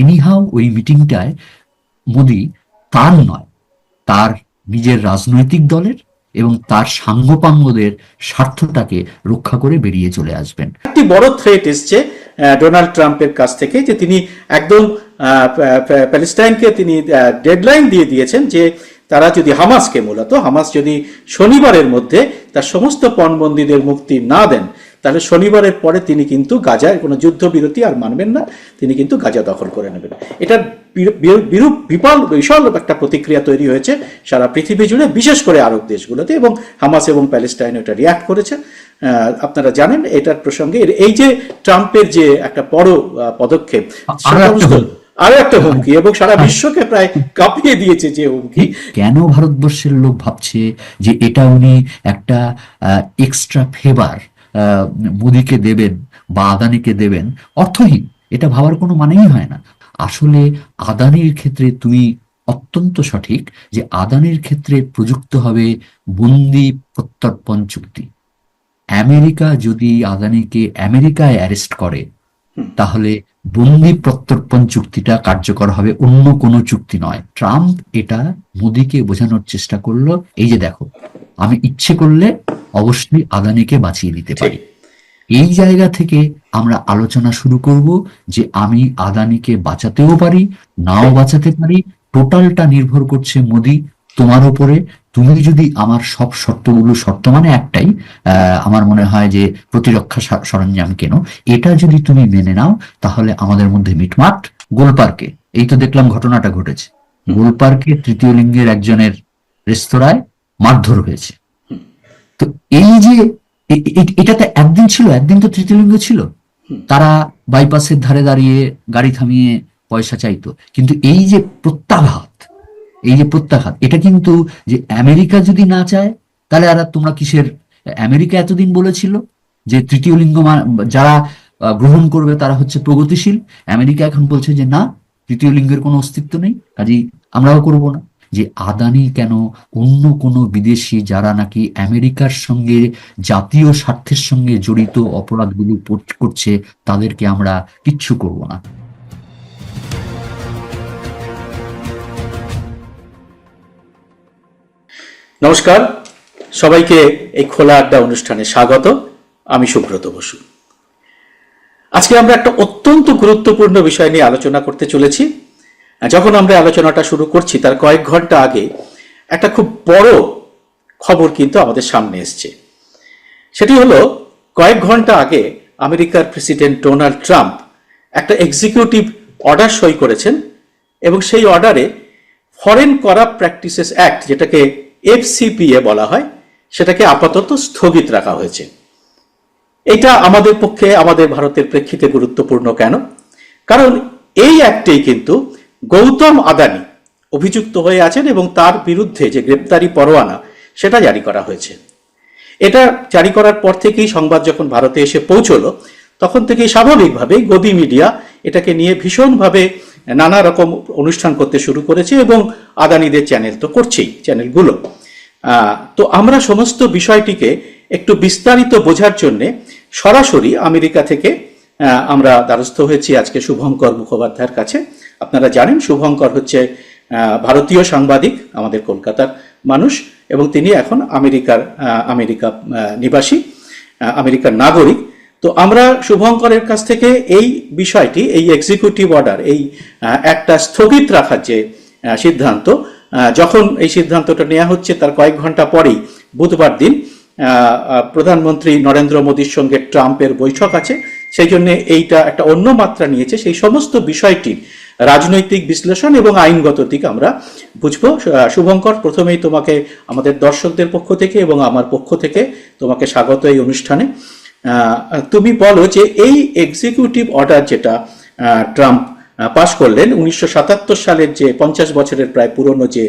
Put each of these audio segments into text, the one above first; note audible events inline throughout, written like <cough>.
Anyhow ওই মিটিংটায় মোদি তার নয়, তার নিজের রাজনৈতিক দলের এবং তার সাঙ্গপাঙ্গদের স্বার্থটাকে রক্ষা করে বেরিয়ে চলে আসবেন। একটি বড় থ্রেট এসছে ডোনাল্ড ট্রাম্পের কাছ থেকে যে তিনি একদম প্যালেস্টাইনকে তিনি ডেডলাইন দিয়ে দিয়েছেন যে তারা যদি হামাসকে মূলত, হামাস যদি শনিবারের মধ্যে তার সমস্ত পণবন্দীদের মুক্তি না দেন তাহলে শনিবারের পরে তিনি কিন্তু গাজায় কোনো যুদ্ধবিরতি আর মানবেন না তিনি কিন্তু গাজা দখল করে নেবেন। এটার বিরূপ- বিপাল বিশাল একটা প্রতিক্রিয়া তৈরি হয়েছে সারা পৃথিবী জুড়ে বিশেষ করে আরব দেশগুলোতে এবং হামাস এবং প্যালেস্টাইন এটা রিয়াক্ট করেছে। আপনারা জানেন এটার প্রসঙ্গে এই যে ট্রাম্পের যে একটা বড় পদক্ষেপ। আরও একটা হুমকি। এবং সারা বিশ্বকে প্রায় কাঁপিয়ে দিয়েছে যে হুমকি। কেন ভারতবর্ষের লোক ভাবছে যে এটা উনি একটা এক্সট্রা ফেভার মোদিকে দেবেন বা আদানিকে দেবেন অর্থহীন। এটা ভাবার কোনো মানেই হয় না। আসলে আদানির ক্ষেত্রে তুমি অত্যন্ত সঠিক যে আদানির ক্ষেত্রে প্রযুক্ত হবে বন্দি প্রত্যর্পণ চুক্তি। আমেরিকা যদি আদানিকে আমেরিকায় অ্যারেস্ট করে তাহলে বন্দি প্রত্যর্পণ চুক্তিটা কার্যকর হবে অন্য কোনো চুক্তি নয়। ট্রাম্প এটা মোদিকে বোঝানোর চেষ্টা করল। এই যে দেখো আমি ইচ্ছে করলে অবশ্যই আদানিকে বাঁচিয়ে দিতে পারি। এই জায়গা থেকে আমরা আলোচনা শুরু করব যে আমি আদানিকে বাঁচাতেও পারি নাও বাঁচাতে পারি টোটালটা নির্ভর করছে মোদি তোমার উপরে। তুমি যদি আমার সব শর্তগুলো শর্ত মানে একটাই আহ, আমার মনে হয় যে প্রতিরক্ষা সরঞ্জাম কেন এটা যদি তুমি মেনে নাও তাহলে আমাদের মধ্যে মিটমাট গোলপার্কে। এই তো দেখলাম ঘটনাটা ঘটেছে। গোলপার্কে তৃতীয় লিঙ্গের একজনের রেস্তোরাঁয় মারধর হয়েছে। তো এই যে এটাতে একদিন ছিল, একদিন তো তৃতীয় লিঙ্গ ছিল। তারা বাইপাসের ধারে দাঁড়িয়ে গাড়ি থামিয়ে পয়সা চাইতো। কিন্তু এই যে প্রত্যাঘাত, এই যে প্রত্যাঘাত, এটা কিন্তু যে আমেরিকা যদি না চায়, তাহলে আর তোমরা কিসের, আমেরিকা এতদিন বলেছিল যে তৃতীয় লিঙ্গ যারা গ্রহণ করবে তারা হচ্ছে প্রগতিশীল। আমেরিকা এখন বলছে যে না, তৃতীয় লিঙ্গের কোনো অস্তিত্ব নেই, কাজেই আমরাও করব না। যে আদানি কেন অন্য কোনো বিদেশি যারা নাকি আমেরিকার সঙ্গে, জাতীয় স্বার্থের সঙ্গে জড়িত অপরাধগুলো পর- করছে, তাদেরকে আমরা কিচ্ছু করব না। নমস্কার। সবাইকে এই খোলা আড্ডা অনুষ্ঠানে স্বাগত। আমি সুব্রত বসু। আজকে আমরা একটা অত্যন্ত গুরুত্বপূর্ণ বিষয় নিয়ে আলোচনা করতে চলেছি। যখন আমরা আলোচনাটা শুরু করছি, তার কয়েক ঘণ্টা আগে একটা খুব বড় খবর কিন্তু আমাদের সামনে এসছে। সেটি হলো, কয়েক ঘণ্টা আগে আমেরিকার প্রেসিডেন্ট ডোনাল্ড ট্রাম্প একটা এক্সিকিউটিভ অর্ডার সই করেছেন এবং সেই অর্ডারে ফরেন করাপ্ট প্র্যাকটিসেস অ্যাক্ট, যেটাকে এফসিপিএ বলা হয়, সেটাকে আপাতত স্থগিত রাখা হয়েছে। এটা আমাদের পক্ষে, আমাদের ভারতের প্রেক্ষিতে গুরুত্বপূর্ণ কেন? কারণ এই অ্যাক্টেই কিন্তু গৌতম আদানি অভিযুক্ত হয়ে আছেন এবং তার বিরুদ্ধে যে গ্রেপ্তারি পরোয়ানা, সেটা জারি করা হয়েছে। এটা জারি করার পর থেকেই সংবাদ যখন ভারতে এসে পৌঁছলো, তখন থেকেই স্বাভাবিকভাবেই গদি মিডিয়া এটাকে নিয়ে ভীষণভাবে নানা রকম অনুষ্ঠান করতে শুরু করেছে এবং আদানিদের চ্যানেল তো করছেই, চ্যানেলগুলো। তো আমরা সমস্ত বিষয়টিকে একটু বিস্তারিত বোঝার জন্যে সরাসরি আমেরিকা থেকে আমরা দ্বারস্থ হয়েছি আজকে শুভঙ্কর মুখোপাধ্যায়ের কাছে। আপনারা জানেন শুভঙ্কর হচ্ছে ভারতীয় সাংবাদিক, আমাদের কলকাতার মানুষ এবং তিনি এখন আমেরিকার আমেরিকা নিবাসী আমেরিকার নাগরিক। তো আমরা শুভঙ্করের কাছ থেকে এই বিষয়টি, এই এক্সিকিউটিভ অর্ডার এই একটা স্থগিত রাখার যে সিদ্ধান্ত যখন এই সিদ্ধান্তটা নেওয়া হচ্ছে তার কয়েক ঘণ্টা পরেই, বুধবার দিন প্রধানমন্ত্রী নরেন্দ্র মোদীর সঙ্গে ট্রাম্পের বৈঠক আছে, সেই জন্য এইটা একটা অন্য মাত্রা নিয়েছে, সেই সমস্ত বিষয়টির রাজনৈতিক বিশ্লেষণ এবং আইনগত দিক আমরা বুঝব। শুভঙ্কর, প্রথমেই তোমাকে, আমাদের দর্শকদের পক্ষ থেকে এবং আমার পক্ষ থেকে তোমাকে স্বাগত এই অনুষ্ঠানে। তুমি বলো যে এই এক্সিকিউটিভ অর্ডার যেটা ট্রাম্প পাশ করলেন, উনিশশো সাতাত্তর সালের যে পঞ্চাশ বছরের প্রায় পুরনো যে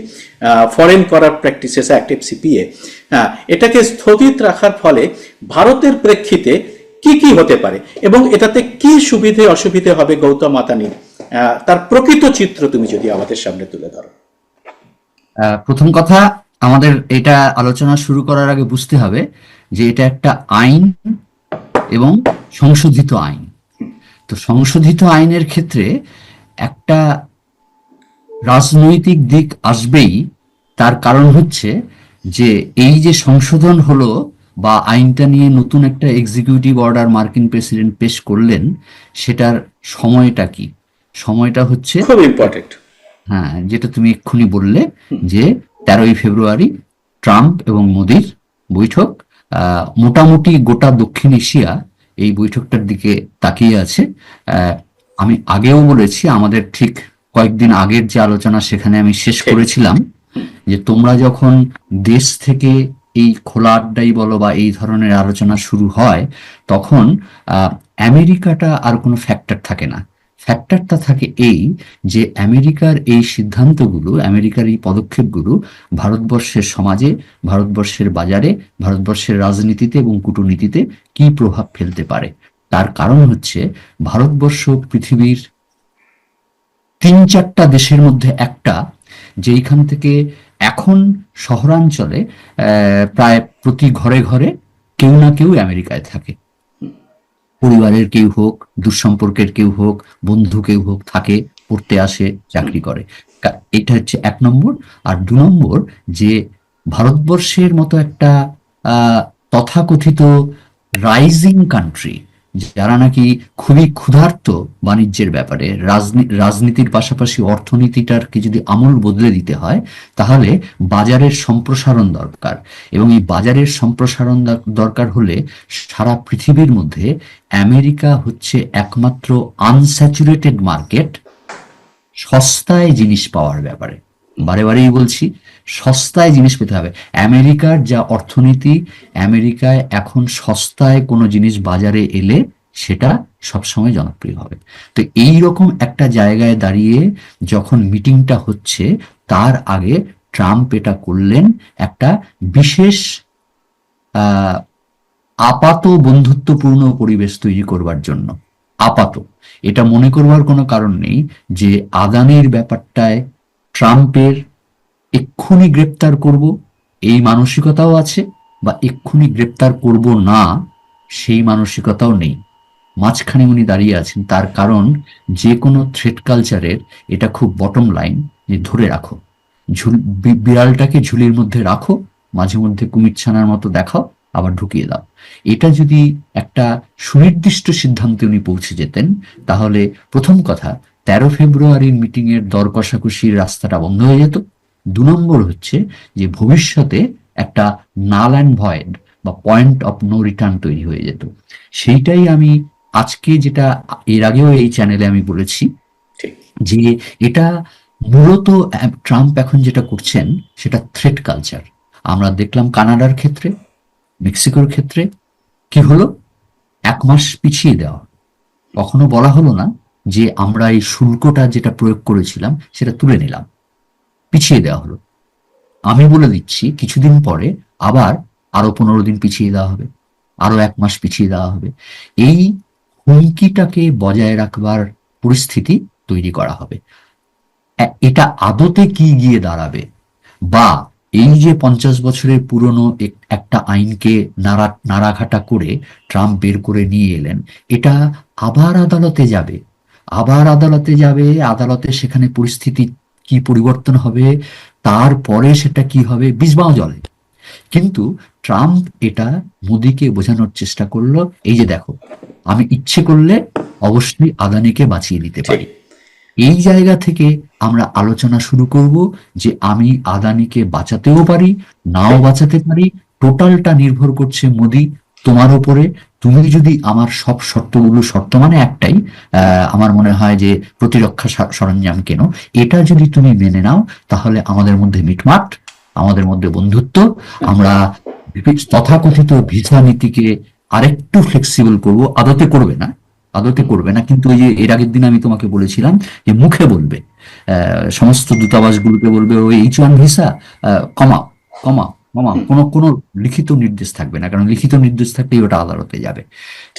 ফরেন করার প্র্যাকটিসেস অ্যাক্ট এফসিপিএ এটাকে স্থগিত রাখার ফলে ভারতের প্রেক্ষিতে কি কি হতে পারে? এবং এটাতে কি সুবিধে অসুবিধে হবে গৌতম আহ, তার প্রকৃত চিত্র তুমি যদি আমাদের সামনে তুলে ধরো। প্রথম কথা আমাদের এটা আলোচনা শুরু করার আগে বুঝতে হবে যে এটা একটা আইন এবং সংশোধিত আইন। তো সংশোধিত আইনের ক্ষেত্রে একটা রাজনৈতিক দিক আসবেই তার কারণ হচ্ছে যে এই যে সংশোধন হলো বা আইনটা নিয়ে নতুন একটা এক্সিকিউটিভ অর্ডার মার্কিন প্রেসিডেন্ট পেশ করলেন সেটার সময়টা কি? সময়টা হচ্ছে খুব ইম্পর্টেন্ট হ্যাঁ যেটা তুমি এক্ষুনি বললে যে তেরোই ফেব্রুয়ারি ট্রাম্প এবং মোদির বৈঠক মোটামুটি গোটা দক্ষিণ এশিয়া এই বৈঠকটার দিকে তাকিয়ে আছে। আমি আগেও বলেছি আমাদের ঠিক কয়েকদিন আগের যে আলোচনা সেখানে আমি শেষ করেছিলাম যে তোমরা যখন দেশ থেকে এই খোলা আড্ডাই বলো বা এই ধরনের আলোচনা শুরু হয়, তখন আমেরিকাটা আর কোনো ফ্যাক্টর থাকে না। ফ্যাক্টরটা থাকে এই যে আমেরিকার এই সিদ্ধান্তগুলো, আমেরিকার এই পদক্ষেপগুলো ভারতবর্ষের সমাজে, ভারতবর্ষের বাজারে, ভারতবর্ষের রাজনীতিতে এবং কূটনীতিতে কি প্রভাব ফেলতে পারে? তার কারণ হচ্ছে ভারতবর্ষ পৃথিবীর তিন চারটা দেশের মধ্যে একটা, যেইখান থেকে এখন শহরাঞ্চলে প্রায় প্রতি ঘরে ঘরে কেউ না কেউ আমেরিকায় থাকে। পরিবারের কেউ হোক, দুঃসম্পর্কের কেউ হোক, বন্ধু কেউ হোক থাকে, পড়তে আসে, চাকরি করে। এটা হচ্ছে এক নম্বর। আর দু নম্বর যে ভারতবর্ষের মতো একটা তথাকথিত রাইজিং কান্ট্রি যারা নাকি খুবই ক্ষুধার্ত বাণিজ্যের ব্যাপারে, রাজনী- রাজনীতির পাশাপাশি অর্থনীতিটাকে যদি আমূল বদলে দিতে হয়, তাহলে বাজারের সম্প্রসারণ দরকার। এবং এই বাজারের সম্প্রসারণ দরকার হলে সারা পৃথিবীর মধ্যে আমেরিকা হচ্ছে একমাত্র আনস্যাচুরেটেড মার্কেট সস্তায় জিনিস পাওয়ার ব্যাপারে। বারে বারেই বলছি সস্তায় জিনিস পেতে হবে। আমেরিকার যা অর্থনীতি, আমেরিকায় এখন সস্তায় কোনো জিনিস বাজারে এলে সেটা সবসময় জনপ্রিয় হবে। তো এই রকম একটা জায়গায় দাঁড়িয়ে যখন মিটিংটা হচ্ছে, তার আগে ট্রাম্প এটা করলেন একটা বিশেষ আপাত বন্ধুত্বপূর্ণ পরিবেশ তৈরি করবার জন্য। আপাত। এটা মনে করবার কোনো কারণ নেই যে আদানির ব্যাপারটায় ট্রাম্পের এক্ষুনি গ্রেপ্তার করব, এই মানসিকতাও আছে, বা এক্ষুনি গ্রেপ্তার করব না, সেই মানসিকতাও নেই। মাঝখানে উনি দাঁড়িয়ে আছেন, তার কারণ যে কোনো থ্রেড কালচারের এটা খুব বটম লাইন যে ধরে রাখো। ঝুল বিড়ালটাকে ঝুলির মধ্যে রাখো, মাঝে মধ্যে কুমির ছানার মতো দেখাও, আবার ঢুকিয়ে দাও। এটা যদি একটা সুনির্দিষ্ট সিদ্ধান্তে উনি পৌঁছে যেতেন, তাহলে প্রথম কথা, তেরো ফেব্রুয়ারির মিটিং এর দর কষাকষির রাস্তাটা বন্ধ হয়ে যেত। দু নম্বর হচ্ছে যে ভবিষ্যতে একটা নাল অ্যান্ড ভয়েড বা পয়েন্ট অফ নো রিটার্ন তৈরি হয়ে যেত। সেইটাই আমি আজকে যেটা এর আগেও এই চ্যানেলে আমি বলেছি যে এটা মূলত ট্রাম্প এখন যেটা করছেন সেটা থ্রেট কালচার আমরা দেখলাম কানাডার ক্ষেত্রে মেক্সিকোর ক্ষেত্রে কি হলো? এক মাস পিছিয়ে দেওয়া। কখনো বলা হলো না যে আমরা এই শুল্কটা যেটা প্রয়োগ করেছিলাম সেটা তুলে নিলাম। পিছিয়ে দেওয়া হলো। আমি বলে দিচ্ছি, কিছুদিন পরে আবার আরও পনেরো দিন পিছিয়ে দেওয়া হবে, আরও এক মাস পিছিয়ে দেওয়া হবে। এই হুমকিটাকে বজায় রাখবার পরিস্থিতি তৈরি করা হবে। এটা আদতে কি গিয়ে দাঁড়াবে? বা এই যে পঞ্চাশ বছরের পুরনো এক- একটা আইনকে নাড়া, নাড়াঘাটা করে ট্রাম্প বের করে নিয়ে এলেন, এটা আবার আদালতে যাবে? আবার আদালতে যাবে, আদালতে সেখানে পরিস্থিতি কি পরিবর্তন হবে তারপরে সেটা কি হবে বিষবাও জলে। কিন্তু ট্রাম্প এটা মোদিকে বোঝানোর চেষ্টা করল এই যে দেখো আমি ইচ্ছে করলে অবশ্যই আদানিকে বাঁচিয়ে দিতে পারি। এই জায়গা থেকে আমরা আলোচনা শুরু করব যে আমি আদানিকে বাঁচাতেও পারি নাও বাঁচাতে পারি টোটালটা নির্ভর করছে মোদি তোমার উপরে তুমি যদি আমার সব শর্তগুলো, শর্ত মানে একটাই আমার মনে হয় যে প্রতিরক্ষা সরঞ্জাম কেন, এটা যদি তুমি মেনে নাও, তাহলে আমাদের মধ্যে মিটমাট, আমাদের মধ্যে বন্ধুত্ব, আমরা তথাকথিত ভিসা নীতিকে আরেকটু ফ্লেক্সিবল করব, আদতে করবে না, আদতে করবে না, কিন্তু ওই যে এর আগের দিন আমি তোমাকে বলেছিলাম যে মুখে বলবে সমস্ত দূতাবাসগুলোকে বলবে, ওই এইচ ওয়ান ভিসা কমাও কমাও। কমাও কোনো কোনো লিখিত নির্দেশ থাকবে না কারণ লিখিত নির্দেশ থাকলেই ওটা আদালতে যাবে।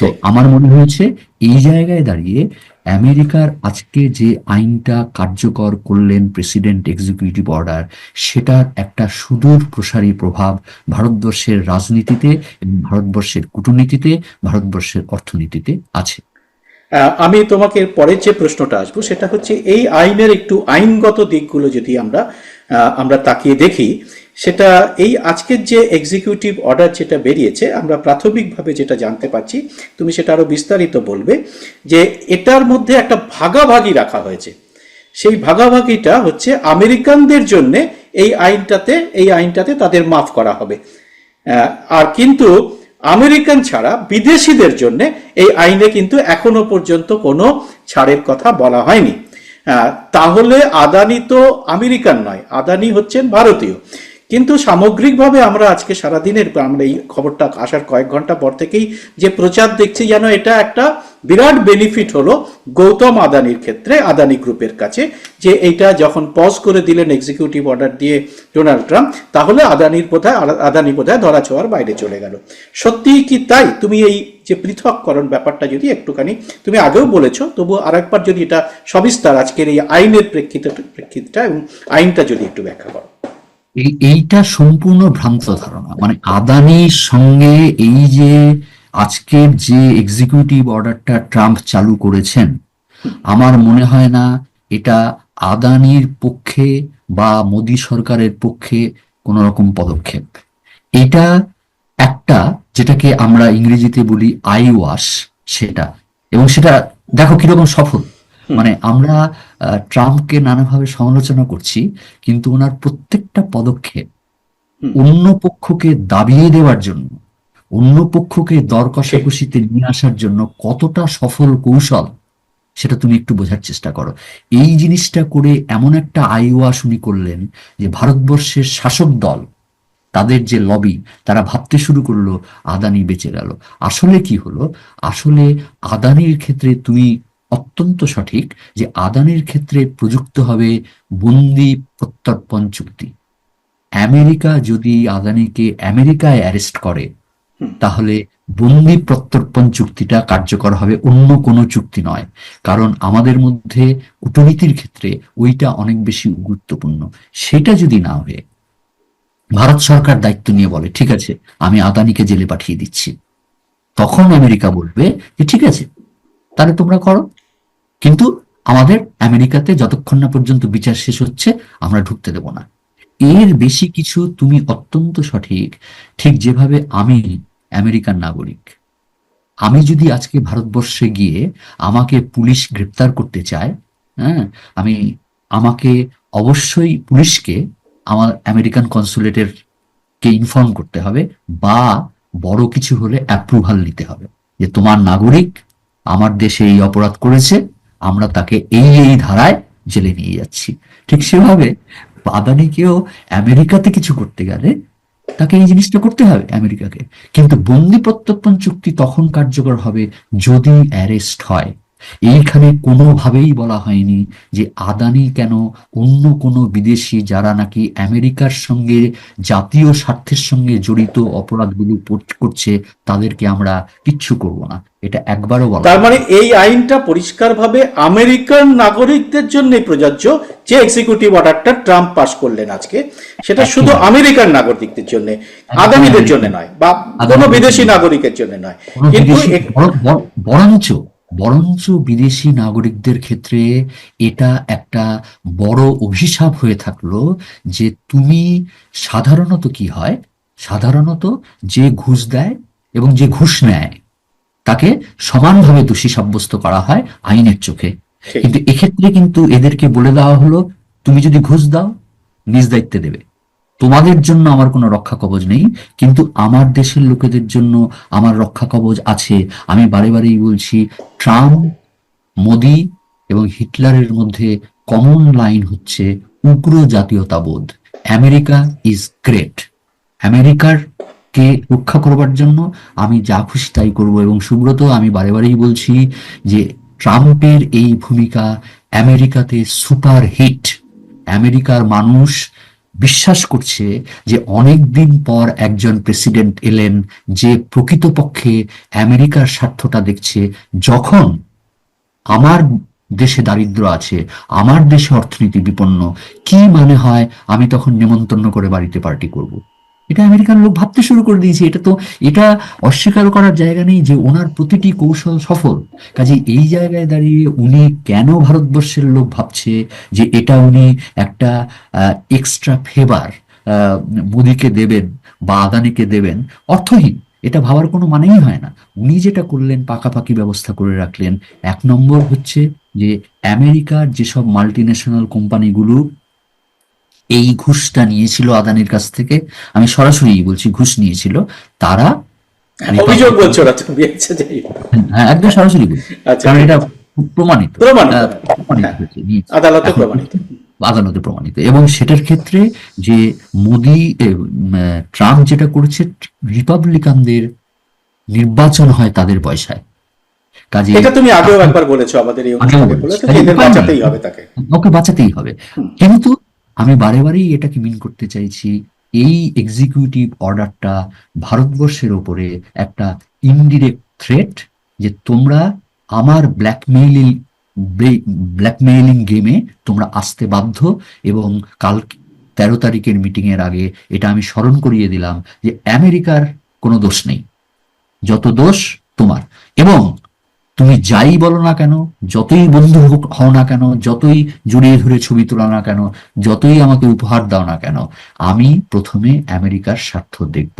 তো আমার মনে হয়েছে এই জায়গায় দাঁড়িয়ে আমেরিকার আজকে যে আইনটা কার্যকর করলেন প্রেসিডেন্ট এক্সিকিউটিভ অর্ডার সেটার একটা সুদূর প্রসারী প্রভাব ভারতবর্ষের রাজনীতিতে এবং ভারতবর্ষের কূটনীতিতে ভারতবর্ষের অর্থনীতিতে আছে। আমি তোমাকে পরের যে প্রশ্নটা আসব সেটা হচ্ছে এই আইনের একটু আইনগত দিকগুলো যদি আমরা আমরা তাকিয়ে দেখি, সেটা এই আজকের যে এক্সিকিউটিভ অর্ডার যেটা বেরিয়েছে, আমরা প্রাথমিকভাবে যেটা জানতে পারছি, তুমি সেটা আরও বিস্তারিত বলবে, যে এটার মধ্যে একটা ভাগাভাগি রাখা হয়েছে। সেই ভাগাভাগিটা হচ্ছে আমেরিকানদের জন্য এই আইনটাতে এই আইনটাতে তাদের মাফ করা হবে। আর কিন্তু আমেরিকান ছাড়া বিদেশিদের জন্য এই আইনে কিন্তু এখনও পর্যন্ত কোনো ছাড়ের কথা বলা হয়নি। তাহলে আদানি তো আমেরিকান নয় আদানি হচ্ছেন ভারতীয়। কিন্তু সামগ্রিকভাবে আমরা আজকে সারাদিনের আমরা এই খবরটা আসার কয়েক ঘণ্টা পর থেকেই যে প্রচার দেখছি, যেন এটা একটা বিরাট বেনিফিট হলো গৌতম আদানির ক্ষেত্রে, আদানি গ্রুপের কাছে, যে এইটা যখন পজ করে দিলেন এক্সিকিউটিভ অর্ডার দিয়ে ডোনাল্ড ট্রাম্প, তাহলে আদানির বোধহয়, আদানি বোধহয় ধরা ছোঁয়ার বাইরে চলে গেল। সত্যিই কি তাই? তুমি এই যে পৃথককরণ ব্যাপারটা যদি একটুখানি তুমি আগেও বলেছ, তবু আরেকবার যদি এটা সবিস্তার আজকের এই আইনের প্রেক্ষিতে, প্রেক্ষিতটা এবং আইনটা যদি একটু ব্যাখ্যা করো। এইটা সম্পূর্ণ ভ্রান্ত ধারণা। মানে আদানির সঙ্গে এই যে আজকের যে এক্সিকিউটিভ অর্ডারটা ট্রাম্প চালু করেছেন, আমার মনে হয় না এটা আদানির পক্ষে বা মোদি সরকারের পক্ষে কোন রকম পদক্ষেপ। এটা একটা যেটাকে আমরা ইংরেজিতে বলি আই ওয়াশ সেটা। এবং সেটা দেখো কীরকম সফল। মানে আমরা ট্রাম্পকে নানাভাবে সমালোচনা করছি কিন্তু ওনার প্রত্যেকটা পদক্ষেপ অন্য পক্ষকে দাবিয়ে দেওয়ার জন্য অন্য পক্ষকে দর কষাকষিতে নিয়ে আসার জন্য কতটা সফল কৌশল সেটা তুমি একটু বোঝার চেষ্টা করো। এই জিনিসটা করে এমন একটা আইওয়াস উনি করলেন যে ভারতবর্ষের শাসক দল তাদের যে লবি তারা ভাবতে শুরু করল আদানি বেঁচে গেল। আসলে কি হলো? আসলে আদানির ক্ষেত্রে তুমি অত্যন্ত সঠিক যে আদানির ক্ষেত্রে প্রযুক্ত হবে বন্দি প্রত্যর্পণ চুক্তি। আমেরিকা যদি আদানিকে আমেরিকায় অ্যারেস্ট করে তাহলে বন্দি প্রত্যর্পণ চুক্তিটা কার্যকর হবে অন্য কোনো চুক্তি নয়। কারণ আমাদের মধ্যে কূটনীতির ক্ষেত্রে ওইটা অনেক বেশি গুরুত্বপূর্ণ। সেটা যদি না হয়ে ভারত সরকার দায়িত্ব নিয়ে বলে ঠিক আছে আমি আদানিকে জেলে পাঠিয়ে দিচ্ছি। তখন আমেরিকা বলবে যে ঠিক আছে তাহলে তোমরা করো। কিন্তু আমাদের আমেরিকাতে যতক্ষণ না পর্যন্ত বিচার শেষ হচ্ছে, আমরা ঢুকতে দেব না। এর বেশি কিছু তুমি অত্যন্ত সঠিক। ঠিক যেভাবে আমি আমেরিকান নাগরিক। আমি যদি আজকে ভারতবর্ষে গিয়ে আমাকে পুলিশ গ্রেপ্তার করতে চায় হ্যাঁ আমি আমাকে অবশ্যই পুলিশকে আমার আমেরিকান কনসুলেটের কে ইনফর্ম করতে হবে বা বড় কিছু হলে অ্যাপ্রুভাল নিতে হবে যে তোমার নাগরিক আমার দেশে এই অপরাধ করেছে আমরা তাকে এই এই ধারায় জেলে নিয়ে যাচ্ছি। ঠিক সেভাবে বাদানিকেও আমেরিকাতে কিছু করতে গেলে তাকে এই জিনিসটা করতে হবে আমেরিকাকে। কিন্তু বন্দি প্রত্যর্পণ চুক্তি তখন কার্যকর হবে যদি অ্যারেস্ট হয়। এইখানে কোনোভাবেই বলা হয়নি যে আদানি কেন অন্য কোনো বিদেশি যারা নাকি আমেরিকার সঙ্গে জাতীয় স্বার্থের সঙ্গে জড়িত অপরাধগুলো পর- করছে তাদেরকে আমরা কিচ্ছু করব না। এটা একবারও বলা তার মানে এই আইনটা পরিষ্কারভাবে আমেরিকান নাগরিকদের জন্য প্রযোজ্য যে এক্সিকিউটিভ অর্ডারটা ট্রাম্প পাস করলেন আজকে। সেটা শুধু আমেরিকান নাগরিকদের জন্য আদানিদের জন্য নয় বা কোনো বিদেশি নাগরিকের জন্য নয়। কোনো কিন্তু বরঞ্চ বরঞ্চ বিদেশি নাগরিকদের ক্ষেত্রে এটা একটা বড় অভিশাপ হয়ে থাকল যে তুমি সাধারণত কি হয়? সাধারণত যে ঘুষ দেয় এবং যে ঘুষ নেয় তাকে সমানভাবে দোষী সাব্যস্ত করা হয় আইনের চোখে। কিন্তু এক্ষেত্রে কিন্তু এদেরকে বলে দেওয়া হলো তুমি যদি ঘুষ দাও নিজ দায়িত্বে দেবে। তোমাদের জন্য আমার কোনো রক্ষা কবচ নেই, কিন্তু আমার দেশের লোকেদের জন্য আমার রক্ষা কবচ আছে। আমি বারে বারেই বলছি, ট্রাম্প, মোদি এবং হিটলারের মধ্যে কমন লাইন হচ্ছে উগ্র জাতীয়তাবোধ। আমেরিকা ইজ গ্রেট আমেরিকার কে রক্ষা করবার জন্য আমি যা খুশি তাই করব এবং সুব্রত, আমি বারে বারেই বলছি যে ট্রাম্পের এই ভূমিকা আমেরিকাতে সুপার হিট আমেরিকার মানুষ বিশ্বাস করছে যে অনেক দিন পর একজন প্রেসিডেন্ট এলেন যে প্রকৃতপক্ষে আমেরিকার স্বার্থটা দেখছে যখন আমার দেশে দারিদ্র আছে, আমার দেশে অর্থনীতি বিপন্ন, কি মানে হয় আমি তখন নেমন্তন্ন করে বাড়িতে পার্টি করব। এটা আমেরিকান লোক ভাবতে শুরু করে দিয়েছে। এটা তো, এটা অস্বীকার করার জায়গা নেই যে ওনার প্রতিটি কৌশল সফল। কাজে এই জায়গায় দাঁড়িয়ে উনি কেন ভারতবর্ষের লোক ভাবছে যে এটা উনি একটা এক্সট্রা ফেভার মোদিকে দেবেন বা আদানিকে দেবেন, অর্থহীন। এটা ভাবার কোনো মানেই হয় না। উনি যেটা করলেন, পাকাপাকি ব্যবস্থা করে রাখলেন। এক নম্বর হচ্ছে যে আমেরিকার যেসব মাল্টি ন্যাশনাল কোম্পানিগুলো এই ঘুষটা নিয়েছিল আদানির কাছ থেকে। আমি সরাসরি বলছি ঘুষ নিয়েছিল। তারা অভিযোগ বলছো না তুমি আচ্ছা। হ্যাঁ একদম সরাসরি বলছি। আচ্ছা। কারণ এটা প্রমাণিত। হয়েছে, নিয়েছে। আদালতে প্রমাণিত। আদালতে প্রমাণিত। এবং সেটার ক্ষেত্রে যে মোদি ট্রাম্প যেটা করেছে রিপাবলিকানদের নির্বাচন হয় তাদের পয়সায়। কাজে এটা তুমি আগেও একবার বলেছ আমাদের এই। বাঁচাতেই হবে তাকে। ওকে বাঁচাতেই হবে। কিন্তু আমি বারে বারেই এটাকে মিন করতে চাইছি, এই এক্সিকিউটিভ অর্ডারটা ভারতবর্ষের ওপরে একটা ইনডিরেক্ট থ্রেট যে তোমরা আমার ব্ল্যাকমেইলিং ব্ল্যাকমেইলিং গেমে তোমরা আসতে বাধ্য এবং কাল তেরো তারিখের মিটিংয়ের আগে এটা আমি স্মরণ করিয়ে দিলাম যে আমেরিকার কোনো দোষ নেই। যত দোষ তোমার। এবং তুমি যাই বলো না কেন যতই বন্ধু হও না কেন যতই জড়িয়ে ধরে ছবি তোলা না কেন যতই আমাকে উপহার দাও না কেন আমি প্রথমে আমেরিকার স্বার্থ দেখব।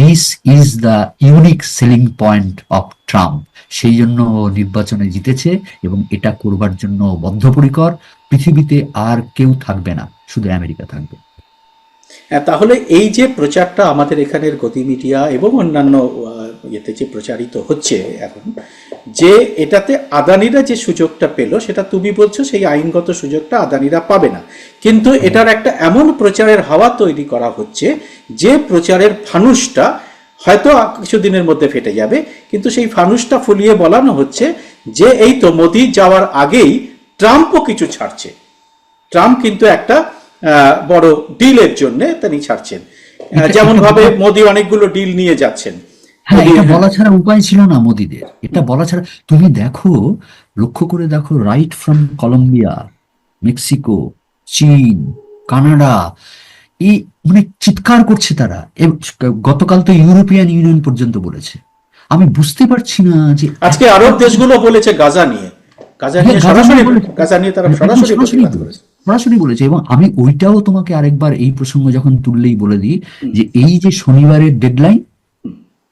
This is the unique selling point of Trump সেই জন্য নির্বাচনে জিতেছে এবং এটা করবার জন্য বদ্ধপরিকর। পৃথিবীতে আর কেউ থাকবে না শুধু আমেরিকা থাকবে। হ্যাঁ, তাহলে এই যে প্রচারটা আমাদের এখানের গতি মিডিয়া এবং অন্যান্য ইয়েতে যে প্রচারিত হচ্ছে এখন যে এটাতে আদানিরা যে সুযোগটা পেল সেটা তুমি বলছো সেই আইনগত সুযোগটা আদানিরা পাবে না। কিন্তু এটার একটা এমন প্রচারের হাওয়া তৈরি করা হচ্ছে যে প্রচারের ফানুসটা হয়তো কিছুদিনের মধ্যে ফেটে যাবে কিন্তু সেই ফানুসটা ফুলিয়ে বলানো হচ্ছে যে এই তো মোদি যাওয়ার আগেই ট্রাম্পও কিছু ছাড়ছে। ট্রাম্প কিন্তু একটা আহ, বড় ডিলের জন্য তিনি ছাড়ছেন। যেমন ভাবে <laughs> মোদি অনেকগুলো ডিল নিয়ে যাচ্ছেন। হ্যাঁ এটা বলা ছাড়া উপায় ছিল না মোদিদের। এটা বলা ছাড়া তুমি দেখো লক্ষ্য করে দেখো রাইট ফ্রম কলম্বিয়া মেক্সিকো চীন কানাডা এই মানে চিৎকার করছে তারা। গতকাল তো ইউরোপিয়ান ইউনিয়ন পর্যন্ত বলেছে। আমি বুঝতে পারছি না যে আজকে আরব দেশগুলো বলেছে গাজা নিয়ে। হ্যাঁ, সরাসরি বলেছে। এবং আমি ওইটাও তোমাকে আরেকবার এই প্রসঙ্গ যখন তুললেই বলে দিই যে এই যে শনিবারের ডেডলাইন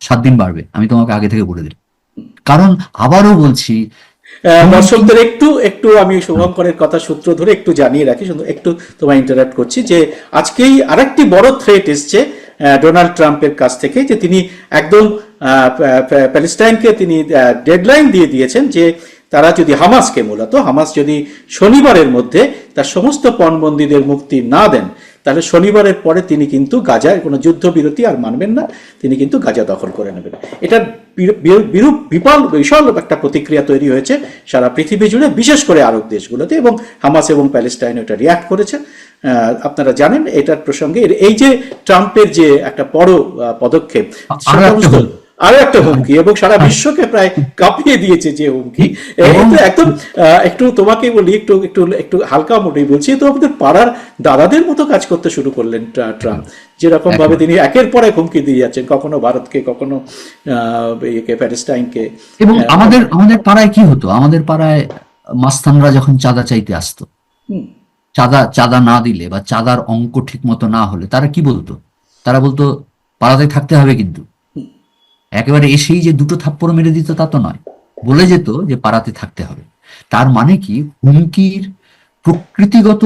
সাত দিন বাড়বে আমি তোমাকে আগে থেকে বলে দিই কারণ আবারও বলছি দর্শকদের একটু একটু আমি শুভঙ্করের কথা সূত্র ধরে একটু জানিয়ে রাখি শুধু একটু তোমায় ইন্টারাক্ট করছি যে আজকেই আরেকটি বড় থ্রেট এসছে ডোনাল্ড ট্রাম্পের কাছ থেকে যে তিনি একদম প্যালেস্টাইনকে তিনি ডেডলাইন দিয়ে দিয়েছেন যে তারা যদি হামাসকে মূলত হামাস যদি শনিবারের মধ্যে তার সমস্ত পণবন্দীদের মুক্তি না দেন তাহলে শনিবারের পরে তিনি কিন্তু গাজায় কোনো যুদ্ধবিরতি আর মানবেন না তিনি কিন্তু গাজা দখল করে নেবেন। এটার বিরূপ- বিপাল বিশাল একটা প্রতিক্রিয়া তৈরি হয়েছে সারা পৃথিবী জুড়ে বিশেষ করে আরব দেশগুলোতে এবং হামাস এবং প্যালেস্টাইন এটা রিয়াক্ট করেছে। আপনারা জানেন এটার প্রসঙ্গে এই যে ট্রাম্পের যে একটা বড় পদক্ষেপ আরও একটা হুমকি। এবং সারা বিশ্বকে প্রায় কাঁপিয়ে দিয়েছে যে হুমকি। একদম আহ, একটু তোমাকে বলি একটু একটু একটু হালকা মোটেই বলছি তো আমাদের পাড়ার দাদাদের মতো কাজ করতে শুরু করলেন ট্রা- ট্রাম্প। যেরকম ভাবে তিনি একের পর এক হুমকি দিয়ে যাচ্ছেন কখনো ভারতকে কখনো আহ, ইয়েকে প্যালেস্টাইনকে। এবং হ্যাঁ। আমাদের আমাদের পাড়ায় কি হতো? আমাদের পাড়ায় মাস্তানরা যখন চাঁদা চাইতে আসতো চাঁদা চাঁদা না দিলে বা চাঁদার অঙ্ক ঠিক মতো না হলে তারা কি বলতো? তারা বলতো পাড়াতে থাকতে হবে কিন্তু। একেবারে এসেই যে দুটো থাপ্পড় মেরে দিত তা তো নয়। বলে যেত যে পাড়াতে থাকতে হবে। তার মানে কি? হুমকির প্রকৃতিগত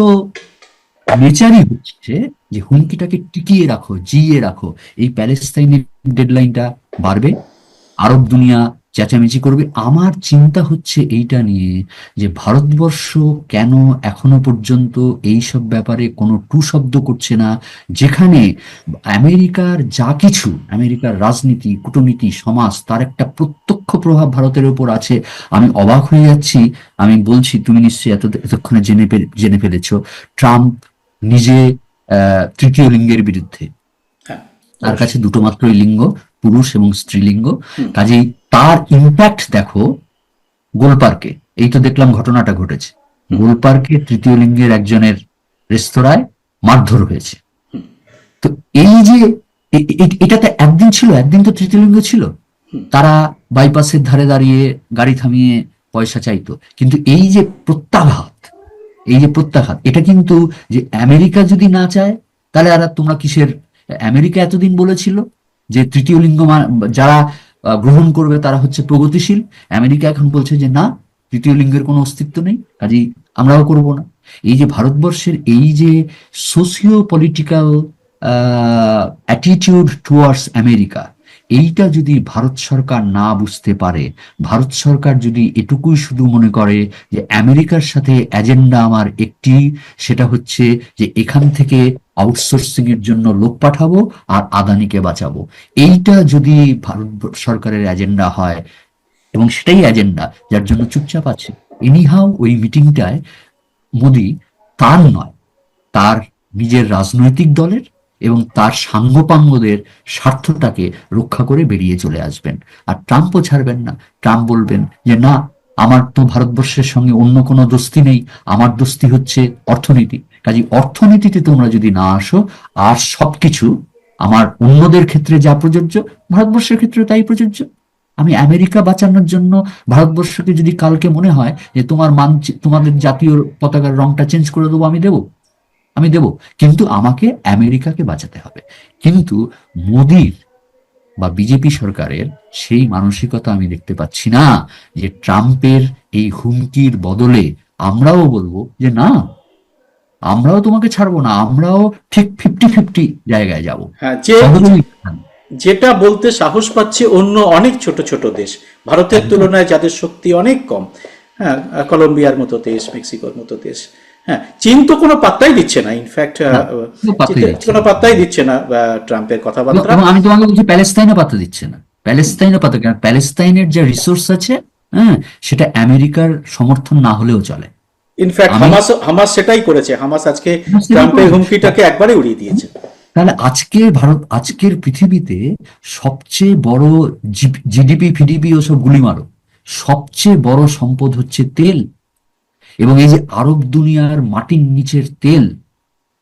নেচারই হচ্ছে যে হুমকিটাকে টিকিয়ে রাখো জিয়ে রাখো। এই প্যালেস্তাইনের ডেডলাইনটা বাড়বে। আরব দুনিয়া চেঁচামেচি করবে। আমার চিন্তা হচ্ছে এইটা নিয়ে যে ভারতবর্ষ কেন এখনও পর্যন্ত এই সব ব্যাপারে কোনো টু শব্দ করছে না যেখানে আমেরিকার যা কিছু আমেরিকার রাজনীতি কূটনীতি সমাজ তার একটা প্রত্যক্ষ প্রভাব ভারতের ওপর আছে। আমি অবাক হয়ে যাচ্ছি। আমি বলছি তুমি নিশ্চয়ই এত এতক্ষণে জেনে জেনে ফেলেছো ট্রাম্প নিজে আহ, তৃতীয় লিঙ্গের বিরুদ্ধে। হ্যাঁ। তার কাছে দুটো মাত্রই লিঙ্গ পুরুষ এবং স্ত্রীলিঙ্গ। কাজেই তার ইম্প্যাক্ট দেখো গোলপার্কে। এই তো দেখলাম ঘটনাটা ঘটেছে। গোলপার্কে তৃতীয় লিঙ্গের একজনের রেস্তোরাঁয় মারধর হয়েছে। তো এই যে এ- এ- এটা তো একদিন ছিল একদিন তো তৃতীয় লিঙ্গ ছিল। তারা বাইপাসের ধারে দাঁড়িয়ে গাড়ি থামিয়ে পয়সা চাইতো। কিন্তু এই যে প্রত্যাঘাত এই যে প্রত্যাঘাত এটা কিন্তু যে আমেরিকা যদি না চায় তাহলে আর তোমরা কিসের? আমেরিকা এতদিন বলেছিল যে তৃতীয় লিঙ্গ যারা গ্রহণ করবে, তারা হচ্ছে প্রগতিশীল। আমেরিকা এখন বলছে যে, না, তৃতীয় লিঙ্গের কোনো অস্তিত্ব নেই, কাজেই আমরাও করব না। এই যে ভারতবর্ষের এই যে socio political attitude towards America এইটা যদি ভারত সরকার না বুঝতে পারে, ভারত সরকার যদি এটুকুই শুধু মনে করে যে আমেরিকার সাথে এজেন্ডা আমার একটি, সেটা হচ্ছে যে এখান থেকে আউটসোর্সিং এর জন্য লোক পাঠাবো আর আদানিকে বাঁচাবো। এইটা যদি ভারত সরকারের এজেন্ডা হয়, এবং সেটাই এজেন্ডা যার জন্য চুপচাপ আছে। এনিহাও ওই মিটিংটায় মোদি তার নয়, তার নিজের রাজনৈতিক দলের এবং তার সাঙ্গপাঙ্গদের স্বার্থটাকে রক্ষা করে বেরিয়ে চলে আসবেন। আর ট্রাম্পও ছাড়বেন না। ট্রাম্প বলবেন যে, না, আমার তো ভারতবর্ষের সঙ্গে অন্য কোনো দোস্তি নেই। আমার দোস্তি হচ্ছে অর্থনীতি। কাজে অর্থনীতিতে তোমরা যদি না আসো, আর সবকিছু আমার অন্যদের ক্ষেত্রে যা প্রযোজ্য, ভারতবর্ষের ক্ষেত্রে তাই প্রযোজ্য। আমি আমেরিকা বাঁচানোর জন্য ভারতবর্ষকে যদি কালকে মনে হয় যে, তোমার মান, তোমাদের জাতীয় পতাকার রংটা চেঞ্জ করে দেবো, আমি দেবো। আমি দেব। কিন্তু আমাকে আমেরিকাকে বাঁচাতে হবে। কিন্তু মোদির বা বিজেপি সরকারের সেই মানসিকতা আমি দেখতে পাচ্ছি না যে ট্রাম্পের এই হুমকির বদলে আমরাও বলব যে না আমরাও তোমাকে ছাড়বো না আমরাও ঠিক ফিফটি ফিফটি জায়গায় যাব। হ্যাঁ যে সহযোগিতা। যেটা বলতে সাহস পাচ্ছে অন্য অনেক ছোট ছোট দেশ। ভারতের তুলনায় যাদের শক্তি অনেক কম। হ্যাঁ কলম্বিয়ার মতো দেশ মেক্সিকোর মতো দেশ। হ্যাঁ চীন তো কোনো পাত্তাই দিচ্ছে না ইনফ্যাক্ট কোনো পাত্তাই দিচ্ছে না। ট্রাম্পের কথাবার্তা। আমি তোমাকে বলছি প্যালেস্তাইনও পাত্তা দিচ্ছে না। প্যালেস্তাইনও পাত্তা কারণ প্যালেস্তাইনের যে রিসোর্স আছে হ্যাঁ সেটা আমেরিকার সমর্থন না হলেও চলে। ইনফ্যাক্ট হামাস হামাস সেটাই করেছে। হামাস আজকে ট্রাম্পের হুমকিটাকে একবারে উড়িয়ে দিয়েছে। তাহলে আজকে ভারত আজকের পৃথিবীতে সবচেয়ে বড় জিডিপি ফিডিপি ওসব গুলি মারো। সবচেয়ে বড় সম্পদ হচ্ছে তেল। এবং এই যে আরব দুনিয়ার মাটির নিচের তেল,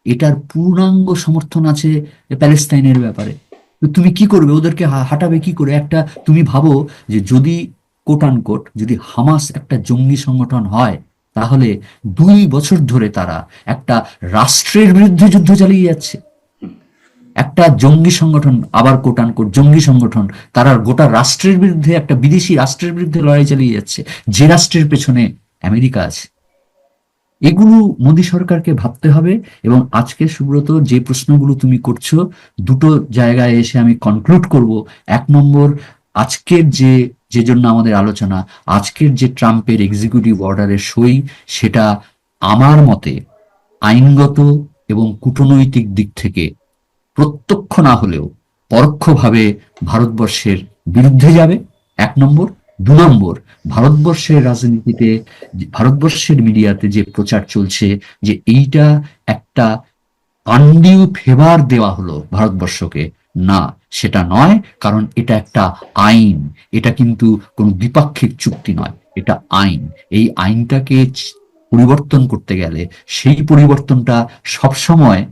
এটার পূর্ণাঙ্গ সমর্থন আছে প্যালেস্তাইনের ব্যাপারে। তো তুমি কি করবে? ওদেরকে হাঁটাবে কি করে? একটা তুমি ভাবো যে যদি কোট কোট যদি হামাস একটা জঙ্গি সংগঠন হয়, তাহলে দুই বছর ধরে তারা একটা রাষ্ট্রের বিরুদ্ধে যুদ্ধ চালিয়ে যাচ্ছে। একটা জঙ্গি সংগঠন, আবার কোটান কোট জঙ্গি সংগঠন, তারা গোটা রাষ্ট্রের বিরুদ্ধে, একটা বিদেশি রাষ্ট্রের বিরুদ্ধে লড়াই চালিয়ে যাচ্ছে। যে রাষ্ট্রের পেছনে আমেরিকা আছে এগুলো মোদী সরকারকে ভাবতে হবে এবং আজকে সুব্রত যে প্রশ্নগুলো তুমি করছ, দুটো জায়গায় এসে আমি কনক্লুড করব। এক নম্বর, আজকের যে যে জন্য আমাদের আলোচনা, আজকের যে ট্রাম্পের এক্সিকিউটিভ অর্ডারের সই, সেটা আমার মতে আইনগত এবং কূটনৈতিক দিক থেকে প্রত্যক্ষ না হলেও পরোক্ষভাবে ভারতবর্ষের বিরুদ্ধে যাবে। এক নম্বর দু নম্বর, ভারতবর্ষের রাজনীতিতে, ভারতবর্ষের মিডিয়াতে যে প্রচার চলছে, যে এইটা একটা আনডিউ ফেভার দেওয়া হলো ভারতবর্ষকে, না, সেটা নয়, কারণ এটা একটা আইন। এটা কিন্তু কোনো দ্বিপাক্ষিক চুক্তি নয়, এটা আইন। এই আইনটাকে পরিবর্তন করতে গেলে সেই পরিবর্তনটা সবসময়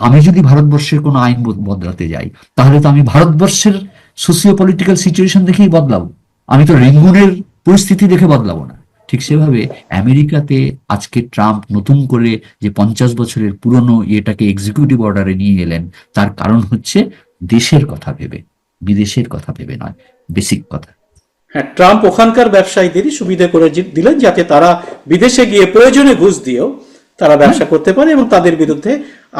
আমি যদি ভারতবর্ষের কোনো আইন বদলাতে যাই, তাহলে তো আমি ভারতবর্ষের সোসিও পলিটিক্যাল সিচুয়েশন দেখেই বদলাবো। আমি তো রেঙ্গুনের পরিস্থিতি দেখে বদলাবো না। ঠিক সেভাবে আমেরিকাতে আজকে ট্রাম্প নতুন করে যে পঞ্চাশ বছরের পুরনো ইয়েটাকে এক্সিকিউটিভ অর্ডারে নিয়ে এলেন তার কারণ হচ্ছে দেশের কথা ভেবে, বিদেশের কথা ভেবে নয় বেসিক কথা। হ্যাঁ ট্রাম্প ওখানকার ব্যবসায়ীদেরই সুবিধা করে দিলেন যাতে তারা বিদেশে গিয়ে প্রয়োজনে ঘুষ দিয়েও তারা ব্যবসা করতে পারে এবং তাদের বিরুদ্ধে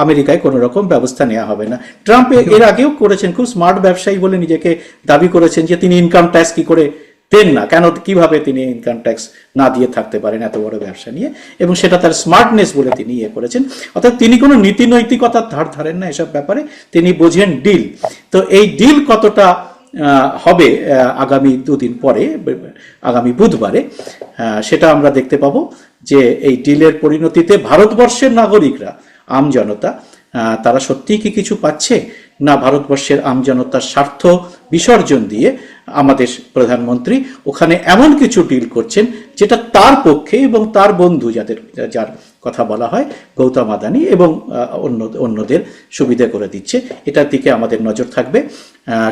আমেরিকায় কোনো রকম ব্যবস্থা নেওয়া হবে না। ট্রাম্প এর আগেও করেছেন, খুব স্মার্ট ব্যবসায়ী বলে নিজেকে দাবি করেছেন যে তিনি ইনকাম ট্যাক্স কি করে দেন না, কেন, কীভাবে তিনি ইনকাম ট্যাক্স না দিয়ে থাকতে পারেন এত বড় ব্যবসা নিয়ে। এবং সেটা তার স্মার্টনেস বলে তিনি ইয়ে করেছেন। অর্থাৎ তিনি কোনো নীতি নৈতিকতার ধার ধারেন না এসব ব্যাপারে, তিনি বোঝেন ডিল তো এই ডিল কতটা হবে আগামী দুদিন পরে, আগামী বুধবারে সেটা আমরা দেখতে পাবো। যে এই ডিলের পরিণতিতে ভারতবর্ষের নাগরিকরা, আম জনতা তারা সত্যিই কি কিছু পাচ্ছে? না ভারতবর্ষের আমজনতার স্বার্থ বিসর্জন দিয়ে আমাদের প্রধানমন্ত্রী ওখানে এমন কিছু ডিল করছেন যেটা তার পক্ষে এবং তার বন্ধু যাদের, যার কথা বলা হয়, গৌতম আদানি এবং অন্য, অন্যদের সুবিধা করে দিচ্ছে। এটার দিকে আমাদের নজর থাকবে।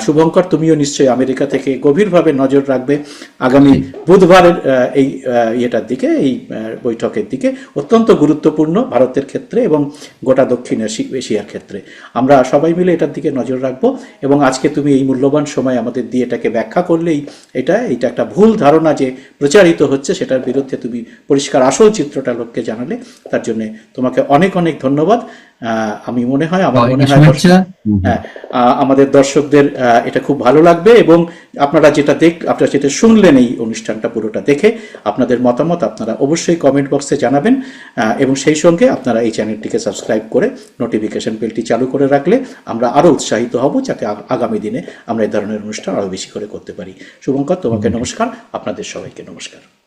শুভঙ্কর, তুমিও নিশ্চয়ই আমেরিকা থেকে গভীরভাবে নজর রাখবে আগামী বুধবারের এই ইয়েটার দিকে, এই বৈঠকের দিকে। অত্যন্ত গুরুত্বপূর্ণ ভারতের ক্ষেত্রে এবং গোটা দক্ষিণ এশি- এশিয়ার ক্ষেত্রে। আমরা সবাই মিলে এটার দিকে নজর রাখব এবং আজকে তুমি এই মূল্যবান সময় আমাদের দিয়ে এটাকে ব্যাখ্যা করলেই এটা এটা একটা ভুল ধারণা যে প্রচারিত হচ্ছে, সেটার বিরুদ্ধে তুমি পরিষ্কার আসল চিত্রটা লোককে জানালে, তার জন্য তোমাকে অনেক অনেক ধন্যবাদ। আমি মনে হয় আমার মনে হয় হ্যাঁ আমাদের দর্শকদের এটা খুব ভালো লাগবে এবং আপনারা যেটা দেখ আপনারা যেটা শুনলেন এই অনুষ্ঠানটা পুরোটা দেখে আপনাদের মতামত আপনারা অবশ্যই কমেন্ট বক্সে জানাবেন আহ, এবং সেই সঙ্গে আপনারা এই চ্যানেলটিকে সাবস্ক্রাইব করে নোটিফিকেশন বেলটি চালু করে রাখলে আমরা আরও উৎসাহিত হব যাতে আগামী দিনে আমরা এই ধরনের অনুষ্ঠান আরও বেশি করে করতে পারি। শুভঙ্কর তোমাকে নমস্কার আপনাদের সবাইকে নমস্কার।